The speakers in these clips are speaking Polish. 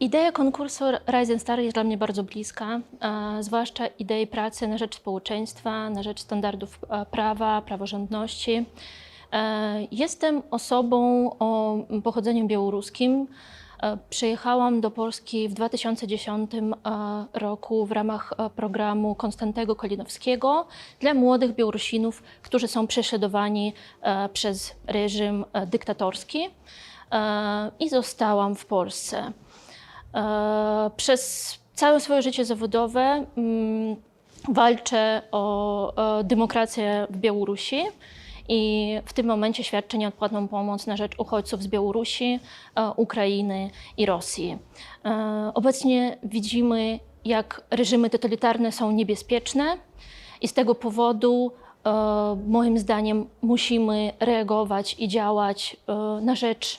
Idea konkursu Rising Star jest dla mnie bardzo bliska, e, zwłaszcza idei pracy na rzecz społeczeństwa, na rzecz standardów e, prawa, praworządności. E, Jestem osobą o pochodzeniu białoruskim. Przyjechałam do Polski w 2010 e, roku w ramach programu Konstantego Kolinowskiego dla młodych Białorusinów, którzy są prześladowani przez reżim dyktatorski. I zostałam w Polsce. E, Przez całe swoje życie zawodowe mm, walczę o, demokrację w Białorusi i w tym momencie świadczę nieodpłatną pomoc na rzecz uchodźców z Białorusi, e, Ukrainy i Rosji. E, Obecnie widzimy, jak reżimy totalitarne są niebezpieczne i z tego powodu moim zdaniem musimy reagować i działać na rzecz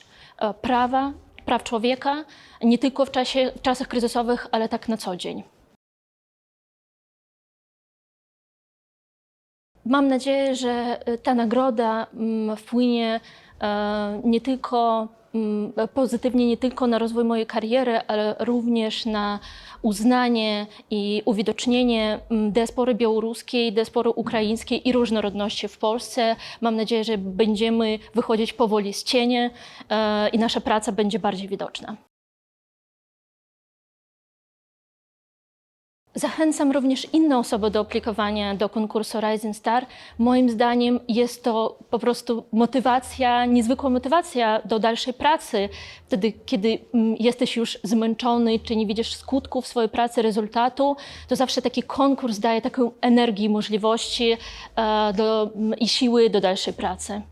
prawa, praw człowieka, nie tylko w, czasie, w czasach kryzysowych, ale tak na co dzień. Mam nadzieję, że e, ta nagroda mm, wpłynie nie tylko mm, pozytywnie nie tylko na rozwój mojej kariery, ale również na uznanie i uwidocznienie mm, diaspory białoruskiej, diaspory ukraińskiej i różnorodności w Polsce. Mam nadzieję, że będziemy wychodzić powoli z cienia e, i nasza praca będzie bardziej widoczna. Zachęcam również inne osoby do aplikowania do konkursu Rising Star. Moim zdaniem jest to po prostu motywacja, niezwykła motywacja do dalszej pracy. Wtedy, kiedy mm, jesteś już zmęczony, czy nie widzisz skutków swojej pracy, rezultatu, to zawsze taki konkurs daje taką energię, możliwości e, do, i siły do dalszej pracy.